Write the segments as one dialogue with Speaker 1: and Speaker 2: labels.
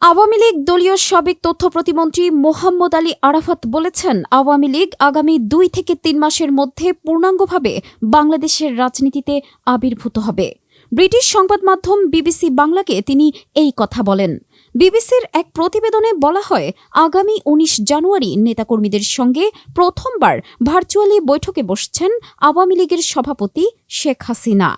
Speaker 1: আওয়ামী লীগ দলীয় সাবেক তথ্য প্রতিমন্ত্রী মোহাম্মদ আলী আরাফাত বলেছেন, আওয়ামী লীগ আগামী দুই থেকে তিন মাসের মধ্যে পূর্ণাঙ্গভাবে বাংলাদেশের রাজনীতিতে আবির্ভূত হবে। ব্রিটিশ সংবাদ মাধ্যম বিবিসি বাংলাকে তিনি এই কথা বলেন। বিবিসির এক প্রতিবেদনে বলা হয়, আগামী উনিশ জানুয়ারি নেতাকর্মীদের সঙ্গে প্রথমবার ভার্চুয়ালি বৈঠকে বসছেন আওয়ামী লীগের সভাপতি শেখ হাসিনা।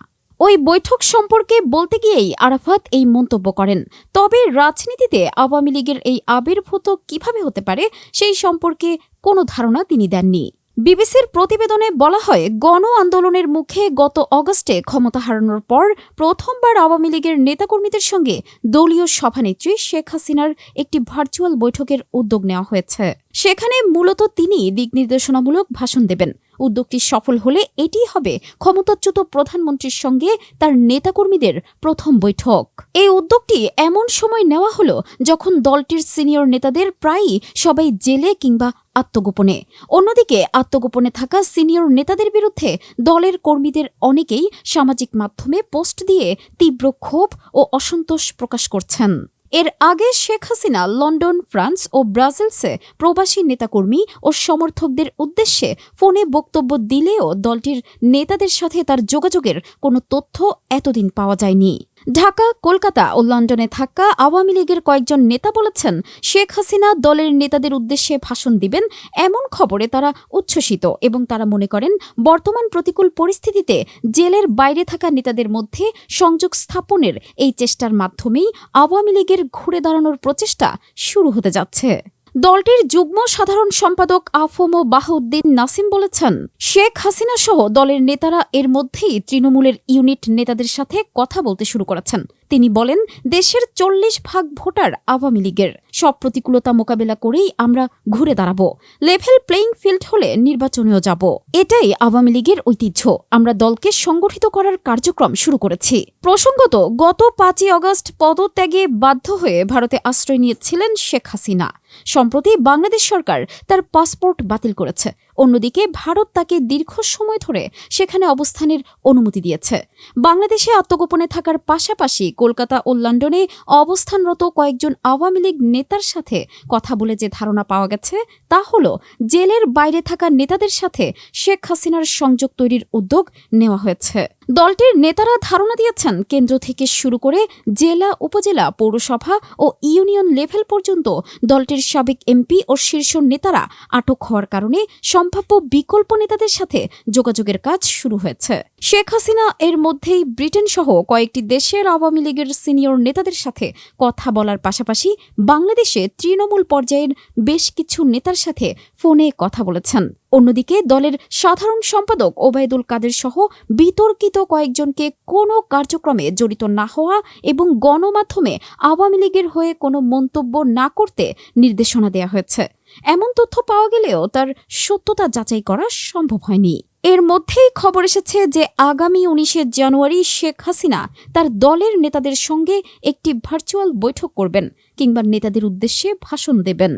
Speaker 1: ওই বৈঠক সম্পর্কে বলতে গিয়েই আরাফাত এই মন্তব্য করেন। তবে রাজনীতিতে আওয়ামী লীগের এই আবির্ভূত কীভাবে হতে পারে, সেই সম্পর্কে কোনো ধারণা তিনি দেননি। বিবিসির প্রতিবেদনে বলা হয়, গণ আন্দোলনের মুখে গত অগস্টে ক্ষমতা হারানোর পর প্রথমবার আওয়ামী লীগের নেতাকর্মীদের সঙ্গে দলীয় সভানেত্রী শেখ হাসিনার একটি ভার্চুয়াল বৈঠকের উদ্যোগ নেওয়া হয়েছে। সেখানে মূলত তিনি দিক নির্দেশনামূলক ভাষণ দেবেন। উদ্যোগটি সফল হলে এটি হবে ক্ষমতাচ্যুত প্রধানমন্ত্রীর সঙ্গে তার নেতাকর্মীদের প্রথম বৈঠক। এই উদ্যোগটি এমন সময় নেওয়া হলো যখন দলটির সিনিয়র নেতাদের প্রায়ই সবাই জেলে কিংবা আত্মগোপনে। অন্যদিকে আত্মগোপনে থাকা সিনিয়র নেতাদের বিরুদ্ধে দলের কর্মীদের অনেকেই সামাজিক মাধ্যমে পোস্ট দিয়ে তীব্র ক্ষোভ ও অসন্তোষ প্রকাশ করছেন। এর আগে শেখ হাসিনা লন্ডন, ফ্রান্স ও ব্রাজিলসে প্রবাসী নেতাকর্মী ও সমর্থকদের উদ্দেশ্যে ফোনে বক্তব্য দিলেও দলটির নেতাদের সাথে তার যোগাযোগের কোনো তথ্য এতদিন পাওয়া যায়নি। ঢাকা, কলকাতা ও লন্ডনে থাকা আওয়ামী লীগের কয়েকজন নেতা বলেছেন, শেখ হাসিনা দলের নেতাদের উদ্দেশ্যে ভাষণ দিবেন এমন খবরে তারা উচ্ছ্বসিত এবং তারা মনে করেন, বর্তমান প্রতিকূল পরিস্থিতিতে জেলের বাইরে থাকা নেতাদের মধ্যে সংযোগ স্থাপনের এই চেষ্টার মাধ্যমেই আওয়ামী লীগের ঘুরে দাঁড়ানোর প্রচেষ্টা শুরু হতে যাচ্ছে। দলটির যুগ্ম সাধারণ সম্পাদক আফম বাহাউদ্দিন নাসিম বলেছেন, শেখ হাসিনা সহ দলের নেতারা এর মধ্যেই তৃণমূলের ইউনিট নেতাদের সাথে কথা বলতে শুরু করেছেন। তিনি বলেন, দেশের চল্লিশ ভাগ ভোটার আওয়ামী লীগের। সব প্রতিকূলতা মোকাবেলা করেই আমরা ঘুরে দাঁড়াব। লেভেল প্লেইং ফিল্ড হলে নির্বাচনেও যাব। এটাই আওয়ামী লীগের ঐতিহ্য। আমরা দলকে সংগঠিত করার কার্যক্রম শুরু করেছি। প্রসঙ্গত, গত পাঁচই অগস্ট পদত্যাগে বাধ্য হয়ে ভারতে আশ্রয় নিয়েছিলেন শেখ হাসিনা। সম্প্রতি বাংলাদেশ সরকার তার পাসপোর্ট বাতিল করেছে। অন্যদিকে, ভারত তাকে দীর্ঘ সময় ধরে সেখানে অবস্থানের অনুমতি দিয়েছে। বাংলাদেশে আত্মগোপনে থাকার পাশাপাশি কলকাতা ও লন্ডনে অবস্থানরত কয়েকজন আওয়ামী লীগ নেতার সাথে কথা বলে যে ধারণা পাওয়া গেছে, তা হল জেলের বাইরে থাকা নেতাদের সাথে শেখ হাসিনার সংযোগ তৈরির উদ্যোগ নেওয়া হয়েছে। দলটির নেতারা ধারণা দিয়েছেন, কেন্দ্র থেকে শুরু করে জেলা, উপজেলা, পৌরসভা ও ইউনিয়ন লেভেল পর্যন্ত দলটির সাবেক এমপি ও শীর্ষ নেতারা আটক হওয়ার কারণে সম্ভাব্য বিকল্প নেতাদের সাথে যোগাযোগের কাজ শুরু হয়েছে। শেখ হাসিনা এর মধ্যেই ব্রিটেন সহ কয়েকটি দেশের আওয়ামী লীগের সিনিয়র নেতাদের সাথে কথা বলার পাশাপাশি বাংলাদেশে তৃণমূল পর্যায়ের বেশ কিছু নেতার সাথে ফোনে কথা বলেছেন। অন্যদিকে দলের সাধারণ সম্পাদক ওবায়দুল কাদের সহ বিতর্কিত কয়েকজনকে কোনো কার্যক্রমে জড়িত না হওয়া এবং গণমাধ্যমে আওয়ামী লীগের হয়ে কোনো মন্তব্য না করতে নির্দেশনা দেওয়া হয়েছে। এমন তথ্য পাওয়া গেলেও তার সত্যতা যাচাই করা সম্ভব হয়নি। এর মধ্যেই খবর এসেছে যে আগামী উনিশে জানুয়ারি শেখ হাসিনা তার দলের নেতাদের সঙ্গে একটি ভার্চুয়াল বৈঠক করবেন কিংবা নেতাদের উদ্দেশ্যে ভাষণ দেবেন।